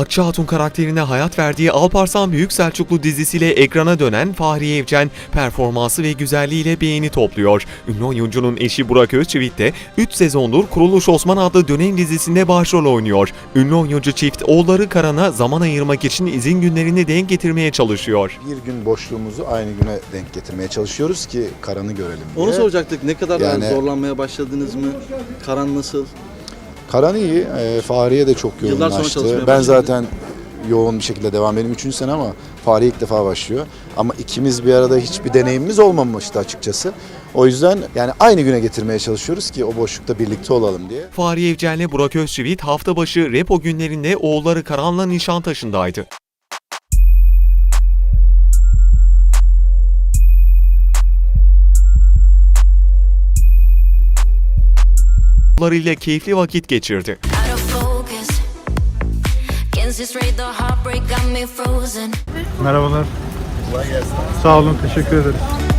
Akça Hatun karakterine hayat verdiği Alparslan Büyük Selçuklu dizisiyle ekrana dönen Fahriye Evcen performansı ve güzelliğiyle beğeni topluyor. Ünlü oyuncunun eşi Burak Özçivit de 3 sezondur Kuruluş Osman adlı dönem dizisinde başrol oynuyor. Ünlü oyuncu çift oğulları Karan'a zaman ayırmak için izin günlerini denk getirmeye çalışıyor. Bir gün boşluğumuzu aynı güne denk getirmeye çalışıyoruz ki Karan'ı görelim diye. Onu soracaktık. Ne kadar Yani- zorlanmaya başladınız mı? Karan nasıl? Karan iyi, e, Fahriye de çok Yıllar sonra yoğunlaştı. çalışmaya Ben başladı. zaten yoğun bir şekilde devam benim üçüncü sene ama Fahriye ilk defa başlıyor. Ama ikimiz bir arada hiçbir deneyimimiz olmamıştı açıkçası. O yüzden yani aynı güne getirmeye çalışıyoruz ki o boşlukta birlikte olalım diye. Fahriye Evcen'le Burak Özçivit hafta başı repo günlerinde oğulları Karan'la Nişantaşı'ndaydı. Heartbreak got me frozen. Merhabalar. Sağ olun, teşekkür ederiz.